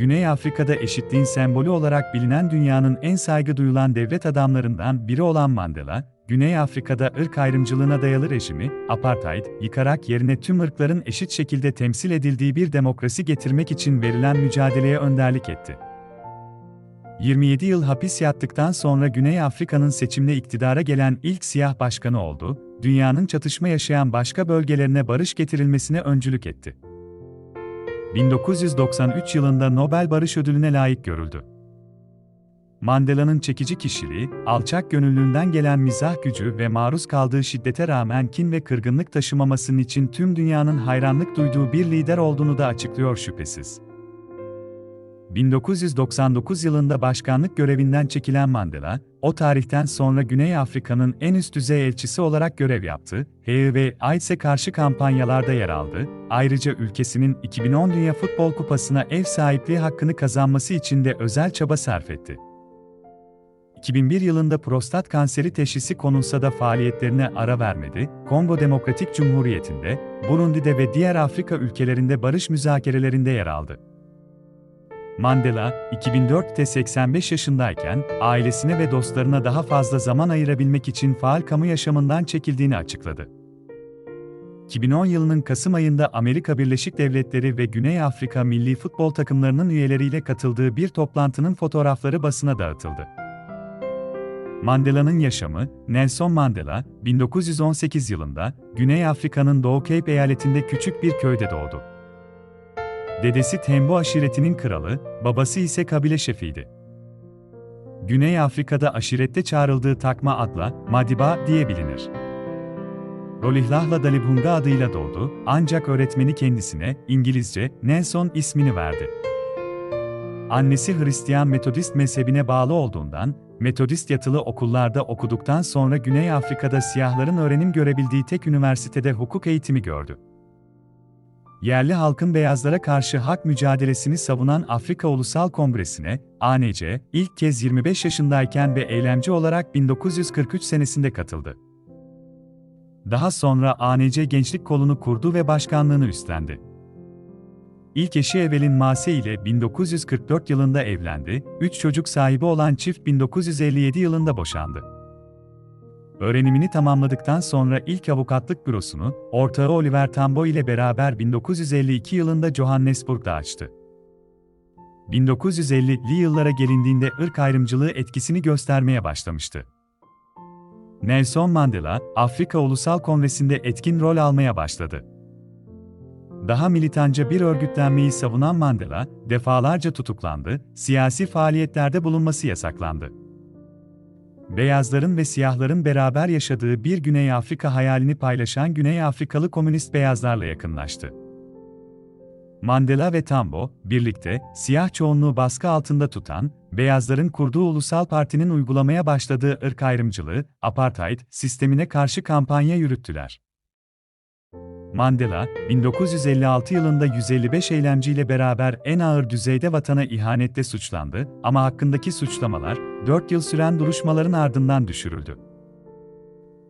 Güney Afrika'da eşitliğin sembolü olarak bilinen dünyanın en saygı duyulan devlet adamlarından biri olan Mandela, Güney Afrika'da ırk ayrımcılığına dayalı rejimi, apartheid, yıkarak yerine tüm ırkların eşit şekilde temsil edildiği bir demokrasi getirmek için verilen mücadeleye önderlik etti. 27 yıl hapis yattıktan sonra Güney Afrika'nın seçimle iktidara gelen ilk siyah başkanı oldu, dünyanın çatışma yaşayan başka bölgelerine barış getirilmesine öncülük etti. 1993 yılında Nobel Barış Ödülü'ne layık görüldü. Mandela'nın çekici kişiliği, alçak gönüllüğünden gelen mizah gücü ve maruz kaldığı şiddete rağmen kin ve kırgınlık taşımamasının için tüm dünyanın hayranlık duyduğu bir lider olduğunu da açıklıyor şüphesiz. 1999 yılında başkanlık görevinden çekilen Mandela, o tarihten sonra Güney Afrika'nın en üst düzey elçisi olarak görev yaptı, HIV AIDS'e karşı kampanyalarda yer aldı, ayrıca ülkesinin 2010 Dünya Futbol Kupası'na ev sahipliği hakkını kazanması için de özel çaba sarf etti. 2001 yılında prostat kanseri teşhisi konulsa da faaliyetlerine ara vermedi, Kongo Demokratik Cumhuriyeti'nde, Burundi'de ve diğer Afrika ülkelerinde barış müzakerelerinde yer aldı. Mandela, 2004'te 85 yaşındayken, ailesine ve dostlarına daha fazla zaman ayırabilmek için faal kamu yaşamından çekildiğini açıkladı. 2010 yılının Kasım ayında Amerika Birleşik Devletleri ve Güney Afrika milli futbol takımlarının üyeleriyle katıldığı bir toplantının fotoğrafları basına dağıtıldı. Mandela'nın yaşamı, Nelson Mandela, 1918 yılında Güney Afrika'nın Doğu Cape eyaletinde küçük bir köyde doğdu. Dedesi Tembo aşiretinin kralı, babası ise kabile şefiydi. Güney Afrika'da aşirette çağrıldığı takma adla Madiba diye bilinir. Rolihlahla Dalibunga adıyla doğdu, ancak öğretmeni kendisine İngilizce Nelson ismini verdi. Annesi Hristiyan Metodist mezhebine bağlı olduğundan, Metodist yatılı okullarda okuduktan sonra Güney Afrika'da siyahların öğrenim görebildiği tek üniversitede hukuk eğitimi gördü yerli halkın beyazlara karşı hak mücadelesini savunan Afrika Ulusal Kongresi'ne, ANC, ilk kez 25 yaşındayken ve eylemci olarak 1943 senesinde katıldı. Daha sonra ANC Gençlik Kolunu kurdu ve başkanlığını üstlendi. İlk eşi Evelyn Mase ile 1944 yılında evlendi, üç çocuk sahibi olan çift 1957 yılında boşandı. Öğrenimini tamamladıktan sonra ilk avukatlık bürosunu, ortağı Oliver Tambo ile beraber 1952 yılında Johannesburg'da açtı. 1950'li yıllara gelindiğinde ırk ayrımcılığı etkisini göstermeye başlamıştı. Nelson Mandela, Afrika Ulusal Kongresi'nde etkin rol almaya başladı. Daha militanca bir örgütlenmeyi savunan Mandela, defalarca tutuklandı, siyasi faaliyetlerde bulunması yasaklandı beyazların ve siyahların beraber yaşadığı bir Güney Afrika hayalini paylaşan Güney Afrikalı komünist beyazlarla yakınlaştı. Mandela ve Tambo, birlikte, siyah çoğunluğu baskı altında tutan, beyazların kurduğu ulusal partinin uygulamaya başladığı ırk ayrımcılığı, apartheid, sistemine karşı kampanya yürüttüler. Mandela, 1956 yılında 155 eylemciyle beraber en ağır düzeyde vatana ihanette suçlandı ama hakkındaki suçlamalar, 4 yıl süren duruşmaların ardından düşürüldü.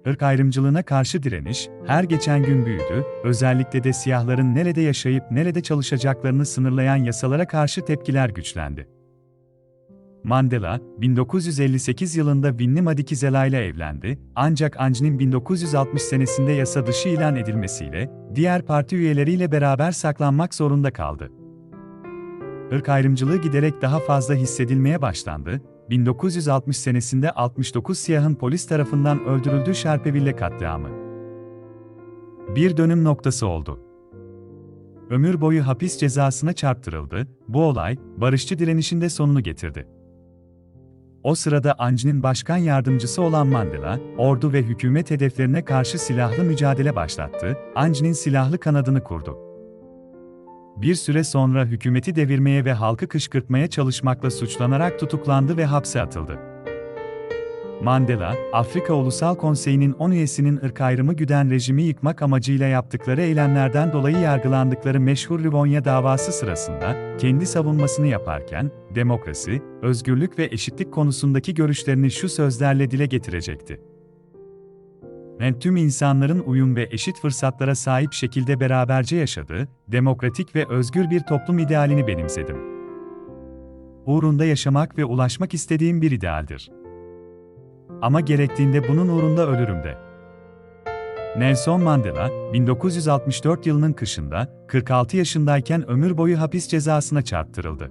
Irk ayrımcılığına karşı direniş, her geçen gün büyüdü, özellikle de siyahların nerede yaşayıp nerede çalışacaklarını sınırlayan yasalara karşı tepkiler güçlendi. Mandela, 1958 yılında Winnie Madikizela ile evlendi, ancak Anj'nin 1960 senesinde yasa dışı ilan edilmesiyle, diğer parti üyeleriyle beraber saklanmak zorunda kaldı. Irk ayrımcılığı giderek daha fazla hissedilmeye başlandı, 1960 senesinde 69 siyahın polis tarafından öldürüldüğü Sharpeville katliamı. Bir dönüm noktası oldu. Ömür boyu hapis cezasına çarptırıldı, bu olay, barışçı direnişinde sonunu getirdi. O sırada Anji'nin başkan yardımcısı olan Mandela, ordu ve hükümet hedeflerine karşı silahlı mücadele başlattı, Anji'nin silahlı kanadını kurdu. Bir süre sonra hükümeti devirmeye ve halkı kışkırtmaya çalışmakla suçlanarak tutuklandı ve hapse atıldı. Mandela, Afrika Ulusal Konseyi'nin 10 üyesinin ırk ayrımı güden rejimi yıkmak amacıyla yaptıkları eylemlerden dolayı yargılandıkları meşhur Livonia davası sırasında, kendi savunmasını yaparken, demokrasi, özgürlük ve eşitlik konusundaki görüşlerini şu sözlerle dile getirecekti. Ben tüm insanların uyum ve eşit fırsatlara sahip şekilde beraberce yaşadığı, demokratik ve özgür bir toplum idealini benimsedim. uğrunda yaşamak ve ulaşmak istediğim bir idealdir. Ama gerektiğinde bunun uğrunda ölürüm de. Nelson Mandela, 1964 yılının kışında, 46 yaşındayken ömür boyu hapis cezasına çarptırıldı.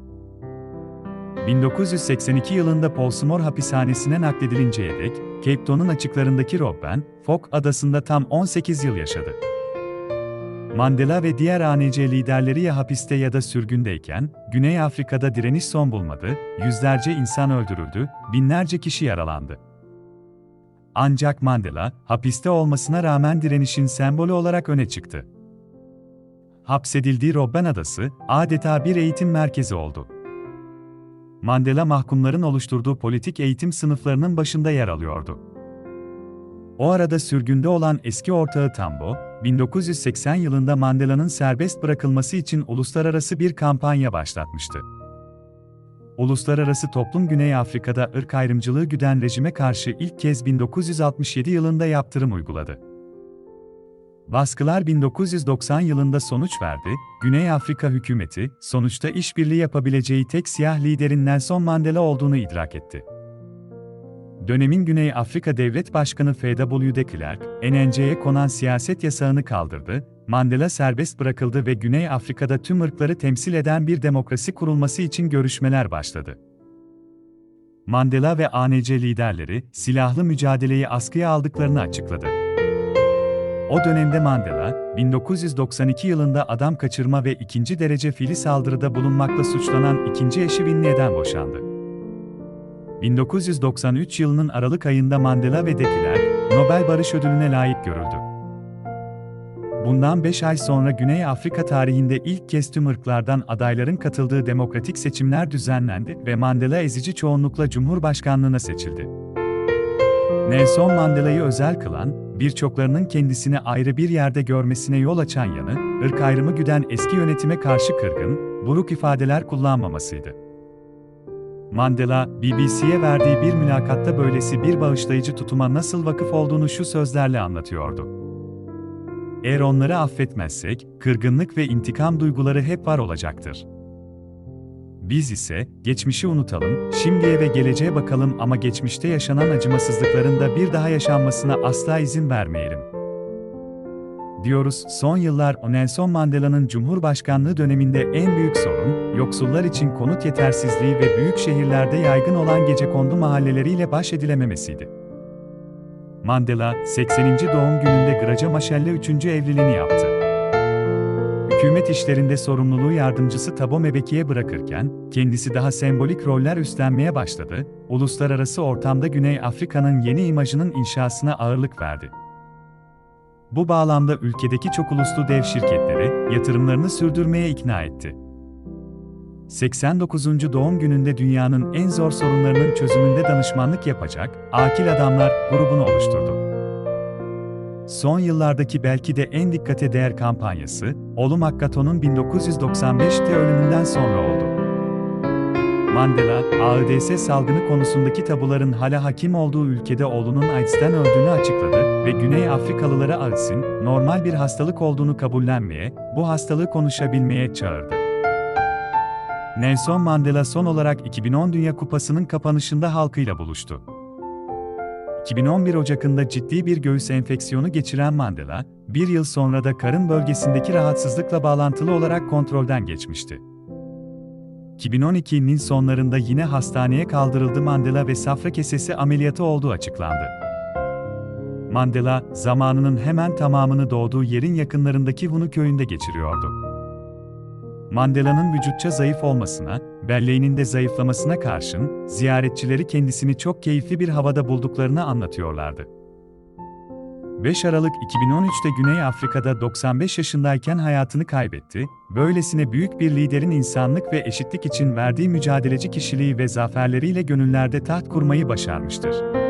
1982 yılında Portsmouth hapishanesine nakledilinceye dek, Cape Town'un açıklarındaki Robben, Fok adasında tam 18 yıl yaşadı. Mandela ve diğer ANC liderleri ya hapiste ya da sürgündeyken, Güney Afrika'da direniş son bulmadı, yüzlerce insan öldürüldü, binlerce kişi yaralandı. Ancak Mandela, hapiste olmasına rağmen direnişin sembolü olarak öne çıktı. Hapsedildiği Robben Adası, adeta bir eğitim merkezi oldu. Mandela mahkumların oluşturduğu politik eğitim sınıflarının başında yer alıyordu. O arada sürgünde olan eski ortağı Tambo, 1980 yılında Mandela'nın serbest bırakılması için uluslararası bir kampanya başlatmıştı. Uluslararası toplum Güney Afrika'da ırk ayrımcılığı güden rejime karşı ilk kez 1967 yılında yaptırım uyguladı. Baskılar 1990 yılında sonuç verdi, Güney Afrika hükümeti, sonuçta işbirliği yapabileceği tek siyah liderin Nelson Mandela olduğunu idrak etti. Dönemin Güney Afrika Devlet Başkanı F.W. de Klerk, NNC'ye konan siyaset yasağını kaldırdı, Mandela serbest bırakıldı ve Güney Afrika'da tüm ırkları temsil eden bir demokrasi kurulması için görüşmeler başladı. Mandela ve ANC liderleri, silahlı mücadeleyi askıya aldıklarını açıkladı. O dönemde Mandela, 1992 yılında adam kaçırma ve ikinci derece fili saldırıda bulunmakla suçlanan ikinci eşi Winnie'den boşandı. 1993 yılının Aralık ayında Mandela ve de Nobel Barış Ödülü'ne layık görüldü. Bundan 5 ay sonra Güney Afrika tarihinde ilk kez tüm ırklardan adayların katıldığı demokratik seçimler düzenlendi ve Mandela ezici çoğunlukla Cumhurbaşkanlığına seçildi. Nelson Mandela'yı özel kılan, birçoklarının kendisini ayrı bir yerde görmesine yol açan yanı, ırk ayrımı güden eski yönetime karşı kırgın, buruk ifadeler kullanmamasıydı. Mandela, BBC'ye verdiği bir mülakatta böylesi bir bağışlayıcı tutuma nasıl vakıf olduğunu şu sözlerle anlatıyordu. Eğer onları affetmezsek, kırgınlık ve intikam duyguları hep var olacaktır. Biz ise, geçmişi unutalım, şimdiye ve geleceğe bakalım ama geçmişte yaşanan acımasızlıkların da bir daha yaşanmasına asla izin vermeyelim. Diyoruz, son yıllar Nelson Mandela'nın Cumhurbaşkanlığı döneminde en büyük sorun, yoksullar için konut yetersizliği ve büyük şehirlerde yaygın olan gecekondu mahalleleriyle baş edilememesiydi. Mandela, 80. doğum gününde Graca Machel'le 3. evliliğini yaptı. Hükümet işlerinde sorumluluğu yardımcısı Thabo Mbeki'ye bırakırken, kendisi daha sembolik roller üstlenmeye başladı, uluslararası ortamda Güney Afrika'nın yeni imajının inşasına ağırlık verdi. Bu bağlamda ülkedeki çok uluslu dev şirketleri, yatırımlarını sürdürmeye ikna etti. 89. doğum gününde dünyanın en zor sorunlarının çözümünde danışmanlık yapacak Akil Adamlar grubunu oluşturdu. Son yıllardaki belki de en dikkate değer kampanyası, Oğlum Akkato'nun 1995'te ölümünden sonra oldu. Mandela, AIDS salgını konusundaki tabuların hala hakim olduğu ülkede oğlunun AIDS'ten öldüğünü açıkladı ve Güney Afrikalılara AIDS'in normal bir hastalık olduğunu kabullenmeye, bu hastalığı konuşabilmeye çağırdı. Nelson Mandela son olarak 2010 Dünya Kupası'nın kapanışında halkıyla buluştu. 2011 Ocak'ında ciddi bir göğüs enfeksiyonu geçiren Mandela, bir yıl sonra da karın bölgesindeki rahatsızlıkla bağlantılı olarak kontrolden geçmişti. 2012'nin sonlarında yine hastaneye kaldırıldı Mandela ve safra kesesi ameliyatı olduğu açıklandı. Mandela, zamanının hemen tamamını doğduğu yerin yakınlarındaki Hunu köyünde geçiriyordu. Mandela'nın vücutça zayıf olmasına, belleğinin de zayıflamasına karşın, ziyaretçileri kendisini çok keyifli bir havada bulduklarını anlatıyorlardı. 5 Aralık 2013'te Güney Afrika'da 95 yaşındayken hayatını kaybetti, böylesine büyük bir liderin insanlık ve eşitlik için verdiği mücadeleci kişiliği ve zaferleriyle gönüllerde taht kurmayı başarmıştır.